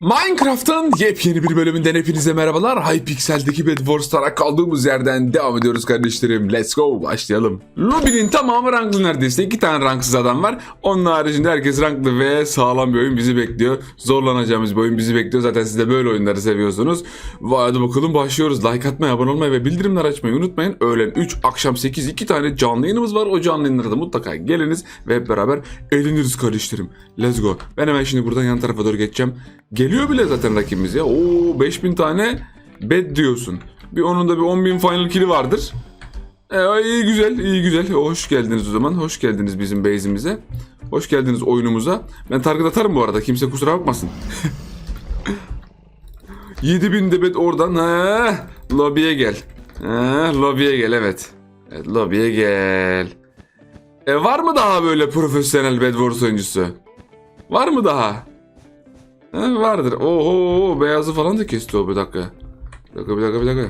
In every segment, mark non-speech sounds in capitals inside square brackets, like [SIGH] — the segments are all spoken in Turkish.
Minecraft'ın yepyeni bir bölümünden hepinize merhabalar. Hypixel'deki Bed Wars'lara kaldığımız yerden devam ediyoruz kardeşlerim. Let's go başlayalım. Lobinin tamamı ranklı neredeyse. iki tane ranksız adam var. Onun haricinde herkes ranklı ve sağlam bir oyun bizi bekliyor. Zorlanacağımız bir oyun bizi bekliyor. Zaten siz de böyle oyunları seviyorsunuz. Vay hadi bakalım başlıyoruz. Like atmayı, abone olmayı ve bildirimler açmayı unutmayın. Öğlen 3, akşam 8 iki tane canlı yayınımız var. O canlı yayınlara da mutlaka geliniz ve hep beraber eğleniriz kardeşlerim. Let's go. Ben hemen şimdi buradan yan tarafa doğru geçeceğim. Geliyor bile zaten rakibimiz ya. Oo 5000 tane bed diyorsun. Bir onun da bir 10.000 final kill'i vardır. E, iyi güzel, iyi güzel. Hoş geldiniz o zaman. Hoş geldiniz bizim base'imize. Hoş geldiniz oyunumuza. Ben target atarım bu arada. Kimse kusura bakmasın. [LAUGHS] 7000 de bed oradan. Ha, lobiye gel. Ha, lobiye gel evet. Evet lobiye gel. E, var mı daha böyle profesyonel Bed Wars oyuncusu? Var mı daha? Ha, vardır. Oho beyazı falan da kesti o bir dakika. Bir dakika bir dakika bir dakika.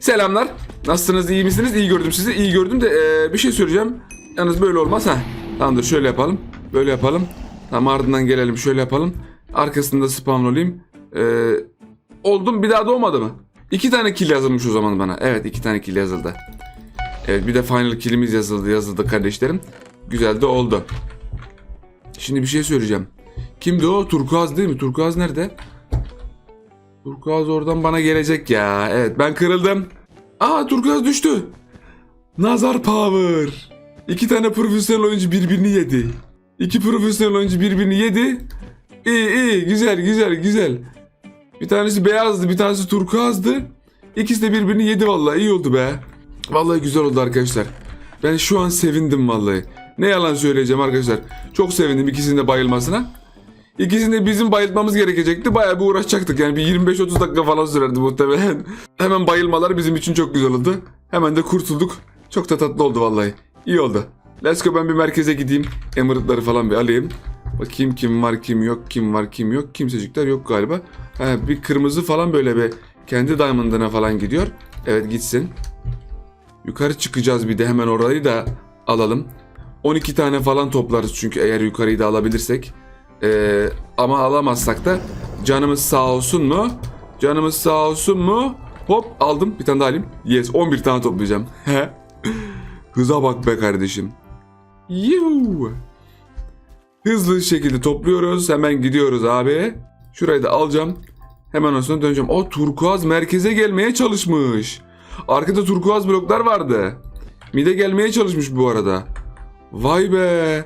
Selamlar. Nasılsınız? iyi misiniz? İyi gördüm sizi. İyi gördüm de eee, bir şey söyleyeceğim. Yalnız böyle olmaz ha. Tamamdır şöyle yapalım. Böyle yapalım. Tamam ardından gelelim şöyle yapalım. Arkasında spawn olayım. Eee, oldum bir daha da olmadı mı? İki tane kill yazılmış o zaman bana. Evet iki tane kill yazıldı. Evet bir de final kill'imiz yazıldı yazıldı kardeşlerim. Güzel de oldu. Şimdi bir şey söyleyeceğim. Kimdi o? Turkuaz değil mi? Turkuaz nerede? Turkuaz oradan bana gelecek ya. Evet ben kırıldım. Aa Turkuaz düştü. Nazar Power. İki tane profesyonel oyuncu birbirini yedi. İki profesyonel oyuncu birbirini yedi. İyi iyi güzel güzel güzel. Bir tanesi beyazdı bir tanesi turkuazdı. İkisi de birbirini yedi vallahi iyi oldu be. Vallahi güzel oldu arkadaşlar. Ben şu an sevindim vallahi. Ne yalan söyleyeceğim arkadaşlar. Çok sevindim ikisinin de bayılmasına. İkisini de bizim bayıltmamız gerekecekti. Bayağı bir uğraşacaktık. Yani bir 25-30 dakika falan sürerdi muhtemelen. [LAUGHS] Hemen bayılmalar bizim için çok güzel oldu. Hemen de kurtulduk. Çok da tatlı oldu vallahi. İyi oldu. Let's go ben bir merkeze gideyim. Emerald'ları falan bir alayım. Bakayım kim var kim yok kim var kim yok. Kimsecikler yok galiba. Ha, bir kırmızı falan böyle bir kendi diamond'ına falan gidiyor. Evet gitsin. Yukarı çıkacağız bir de hemen orayı da alalım. 12 tane falan toplarız çünkü eğer yukarıyı da alabilirsek. Ee, ama alamazsak da canımız sağ olsun mu? Canımız sağ olsun mu? Hop aldım bir tane daha alayım. Yes 11 tane toplayacağım. [LAUGHS] Hıza bak be kardeşim. Yuh. Hızlı şekilde topluyoruz. Hemen gidiyoruz abi. Şurayı da alacağım. Hemen ondan döneceğim. O turkuaz merkeze gelmeye çalışmış. Arkada turkuaz bloklar vardı. Mide gelmeye çalışmış bu arada. Vay be.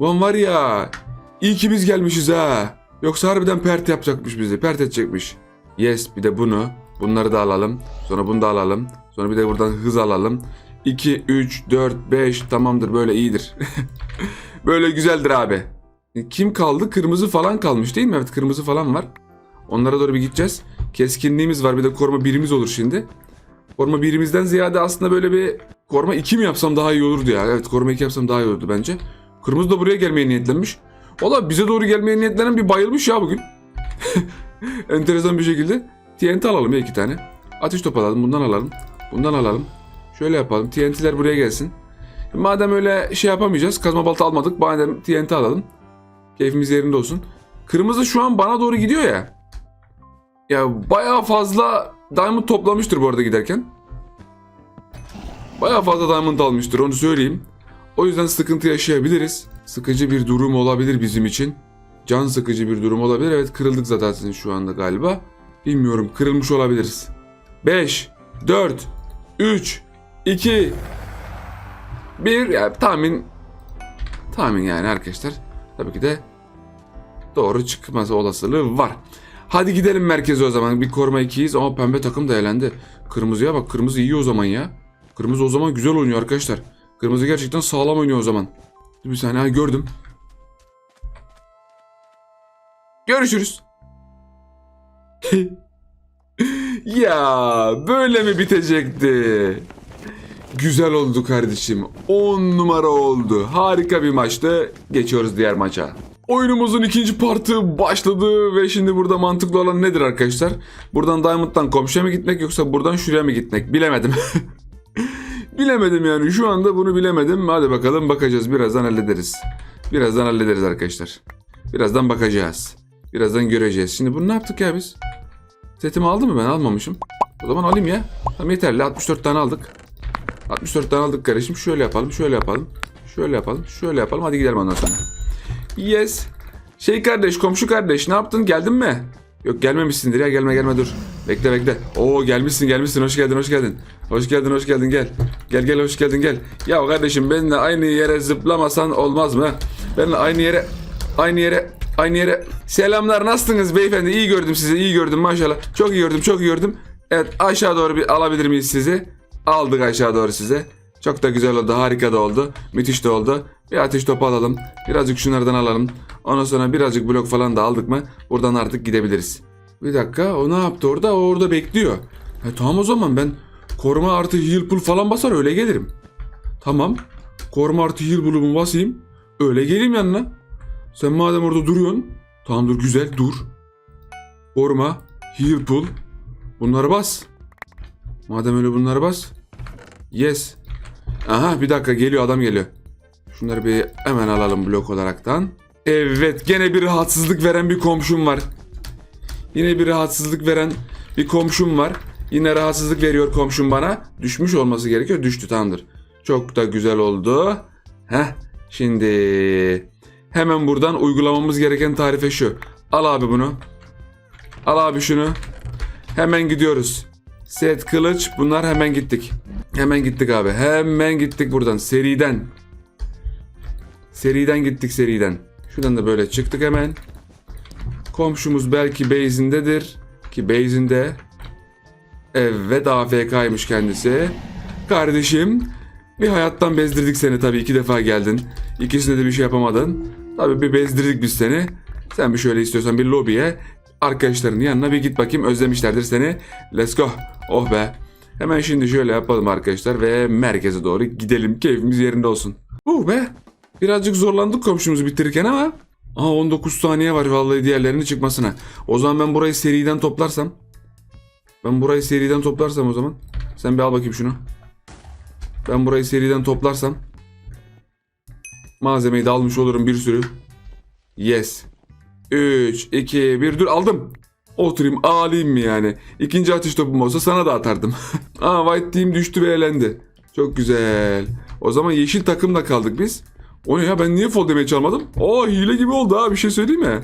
Lan var ya. İyi ki biz gelmişiz ha. Yoksa harbiden pert yapacakmış bizi. Pert edecekmiş. Yes bir de bunu. Bunları da alalım. Sonra bunu da alalım. Sonra bir de buradan hız alalım. 2, 3, 4, 5 tamamdır böyle iyidir. [LAUGHS] böyle güzeldir abi. E, Kim kaldı? Kırmızı falan kalmış değil mi? Evet kırmızı falan var. Onlara doğru bir gideceğiz. Keskinliğimiz var. Bir de koruma birimiz olur şimdi. Koruma birimizden ziyade aslında böyle bir koruma 2 mi yapsam daha iyi olurdu ya. Evet koruma 2 yapsam daha iyi olurdu bence. Kırmızı da buraya gelmeye niyetlenmiş. Valla bize doğru gelmeye niyetlenen bir bayılmış ya bugün. [LAUGHS] Enteresan bir şekilde. TNT alalım ya iki tane. Ateş topu alalım. Bundan alalım. Bundan alalım. Şöyle yapalım. TNT'ler buraya gelsin. Madem öyle şey yapamayacağız. Kazma balta almadık. Madem TNT alalım. Keyfimiz yerinde olsun. Kırmızı şu an bana doğru gidiyor ya. Ya bayağı fazla diamond toplamıştır bu arada giderken. Bayağı fazla diamond almıştır onu söyleyeyim. O yüzden sıkıntı yaşayabiliriz. Sıkıcı bir durum olabilir bizim için. Can sıkıcı bir durum olabilir. Evet kırıldık zaten şu anda galiba. Bilmiyorum kırılmış olabiliriz. 5, 4, 3, 2, 1 yani tahmin tahmin yani arkadaşlar. Tabii ki de doğru çıkması olasılığı var. Hadi gidelim merkeze o zaman. Bir koruma ikiyiz ama pembe takım da elendi. Kırmızıya bak. Kırmızı iyi o zaman ya. Kırmızı o zaman güzel oynuyor arkadaşlar. Kırmızı gerçekten sağlam oynuyor o zaman. Bir saniye gördüm. Görüşürüz. [LAUGHS] ya böyle mi bitecekti? Güzel oldu kardeşim. 10 numara oldu. Harika bir maçtı. Geçiyoruz diğer maça. Oyunumuzun ikinci partı başladı ve şimdi burada mantıklı olan nedir arkadaşlar? Buradan Diamond'dan komşuya mı gitmek yoksa buradan şuraya mı gitmek? Bilemedim. [LAUGHS] bilemedim yani şu anda bunu bilemedim. Hadi bakalım bakacağız birazdan hallederiz. Birazdan hallederiz arkadaşlar. Birazdan bakacağız. Birazdan göreceğiz. Şimdi bunu ne yaptık ya biz? Setimi aldım mı ben? Almamışım. O zaman alayım ya. Tamam yeterli. 64 tane aldık. 64 tane aldık kardeşim. Şöyle yapalım, şöyle yapalım. Şöyle yapalım, şöyle yapalım. Hadi gidelim ondan sonra. Yes. Şey kardeş, komşu kardeş ne yaptın? Geldin mi? Yok gelmemişsindir ya. Gelme gelme dur. Bekle bekle. Oo gelmişsin gelmişsin. Hoş geldin hoş geldin. Hoş geldin hoş geldin gel. Gel gel hoş geldin gel. Ya kardeşim benimle aynı yere zıplamasan olmaz mı? Benimle aynı yere aynı yere aynı yere. Selamlar nasılsınız beyefendi? İyi gördüm sizi. iyi gördüm maşallah. Çok iyi gördüm çok iyi gördüm. Evet aşağı doğru bir alabilir miyiz sizi? Aldık aşağı doğru size. Çok da güzel oldu. Harika da oldu. Müthiş de oldu. Bir ateş topu alalım. Birazcık şunlardan alalım. Ondan sonra birazcık blok falan da aldık mı buradan artık gidebiliriz. Bir dakika o ne yaptı orada? O orada bekliyor. Ha, tamam o zaman ben koruma artı heal pool falan basar öyle gelirim. Tamam. Koruma artı heal pool'umu basayım. Öyle geleyim yanına. Sen madem orada duruyorsun. Tamam dur güzel dur. Koruma, heal pool. Bunları bas. Madem öyle bunları bas. Yes. Aha bir dakika geliyor adam geliyor. Şunları bir hemen alalım blok olaraktan. Evet gene bir rahatsızlık veren bir komşum var. Yine bir rahatsızlık veren bir komşum var. Yine rahatsızlık veriyor komşum bana. Düşmüş olması gerekiyor. Düştü tamamdır. Çok da güzel oldu. Heh şimdi hemen buradan uygulamamız gereken tarife şu. Al abi bunu. Al abi şunu. Hemen gidiyoruz. Set kılıç bunlar hemen gittik. Hemen gittik abi. Hemen gittik buradan seriden. Seriden gittik seriden. Şuradan da böyle çıktık hemen. Komşumuz belki base'indedir. Ki base'inde. Evet AFK'ymış kendisi. Kardeşim bir hayattan bezdirdik seni tabii iki defa geldin. İkisinde de bir şey yapamadın. Tabii bir bezdirdik biz seni. Sen bir şöyle istiyorsan bir lobiye arkadaşlarının yanına bir git bakayım özlemişlerdir seni. Let's go. Oh be. Hemen şimdi şöyle yapalım arkadaşlar ve merkeze doğru gidelim. Keyfimiz yerinde olsun. Uh be. Birazcık zorlandık komşumuzu bitirirken ama. Aa 19 saniye var vallahi diğerlerinin çıkmasına. O zaman ben burayı seriden toplarsam. Ben burayı seriden toplarsam o zaman. Sen bir al bakayım şunu. Ben burayı seriden toplarsam. Malzemeyi de almış olurum bir sürü. Yes. 3, 2, 1 dur aldım. Oturayım ağlayayım mı yani? İkinci atış topum olsa sana da atardım. [LAUGHS] Aa White Team düştü ve elendi. Çok güzel. O zaman yeşil takımla kaldık biz. O ne ya ben niye fall damage çalmadım? Aa hile gibi oldu ha bir şey söyleyeyim mi?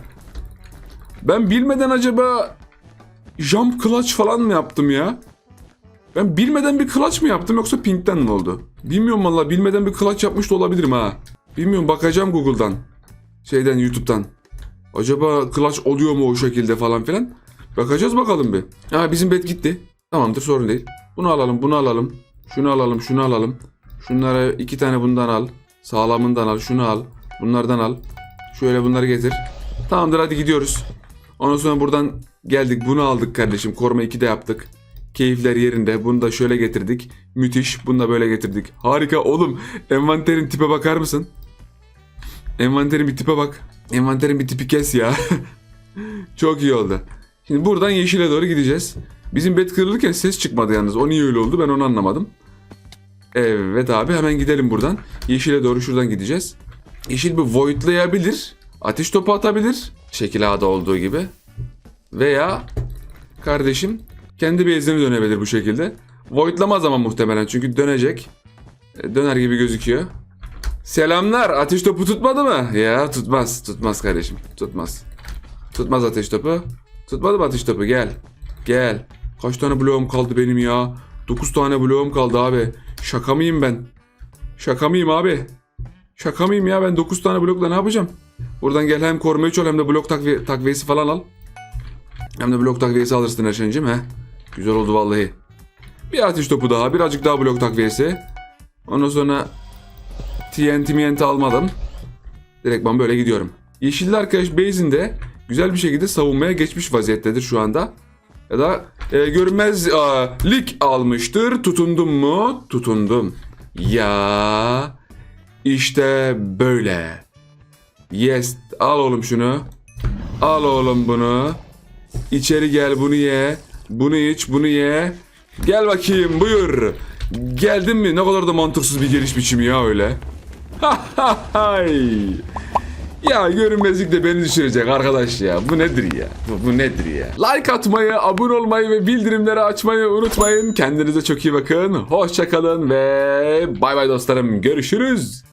Ben bilmeden acaba jump clutch falan mı yaptım ya? Ben bilmeden bir clutch mı yaptım yoksa pinkten mi oldu? Bilmiyorum valla bilmeden bir clutch yapmış da olabilirim ha. Bilmiyorum bakacağım Google'dan. Şeyden YouTube'dan. Acaba clutch oluyor mu o şekilde falan filan. Bakacağız bakalım bir. Ha bizim bet gitti. Tamamdır sorun değil. Bunu alalım bunu alalım. Şunu alalım şunu alalım. Şunlara iki tane bundan al. Sağlamından al şunu al. Bunlardan al. Şöyle bunları getir. Tamamdır hadi gidiyoruz. Ondan sonra buradan geldik bunu aldık kardeşim. Koruma 2 de yaptık. Keyifler yerinde. Bunu da şöyle getirdik. Müthiş. Bunu da böyle getirdik. Harika oğlum. Envanterin tipe bakar mısın? Envanterin bir tipe bak. Envanterin bir tipi kes ya. [LAUGHS] Çok iyi oldu. Şimdi buradan yeşile doğru gideceğiz. Bizim bet kırılırken ses çıkmadı yalnız. O niye öyle oldu ben onu anlamadım. Evet abi hemen gidelim buradan. Yeşile doğru şuradan gideceğiz. Yeşil bir voidlayabilir. Ateş topu atabilir. Şekil A'da olduğu gibi. Veya kardeşim kendi base'ine dönebilir bu şekilde. Voidlamaz ama muhtemelen çünkü dönecek. E, Döner gibi gözüküyor. Selamlar. Ateş topu tutmadı mı? Ya tutmaz. Tutmaz kardeşim. Tutmaz. Tutmaz ateş topu. Tutmadı mı ateş topu? Gel. Gel. Kaç tane bloğum kaldı benim ya? 9 tane bloğum kaldı abi. Şaka mıyım ben? Şaka mıyım abi? Şaka mıyım ya ben 9 tane blokla ne yapacağım? Buradan gel hem koruma 3 ol hem de blok takviye, takviyesi falan al. Hem de blok takviyesi alırsın Erşen'cim he. Güzel oldu vallahi. Bir ateş topu daha birazcık daha blok takviyesi. Ondan sonra TNT MNT almadım. Direkt ben böyle gidiyorum. Yeşilli arkadaş base'inde güzel bir şekilde savunmaya geçmiş vaziyettedir şu anda. Ya da e, görünmez e, lik almıştır. Tutundum mu? Tutundum. Ya işte böyle. Yes. Al oğlum şunu. Al oğlum bunu. İçeri gel bunu ye. Bunu iç bunu ye. Gel bakayım buyur. Geldin mi? Ne kadar da mantıksız bir geliş biçimi ya öyle. Hay. Ya görünmezlik de beni düşürecek arkadaş ya. Bu nedir ya? Bu, bu nedir ya? Like atmayı, abone olmayı ve bildirimleri açmayı unutmayın. Kendinize çok iyi bakın. Hoşçakalın ve bay bay dostlarım. Görüşürüz.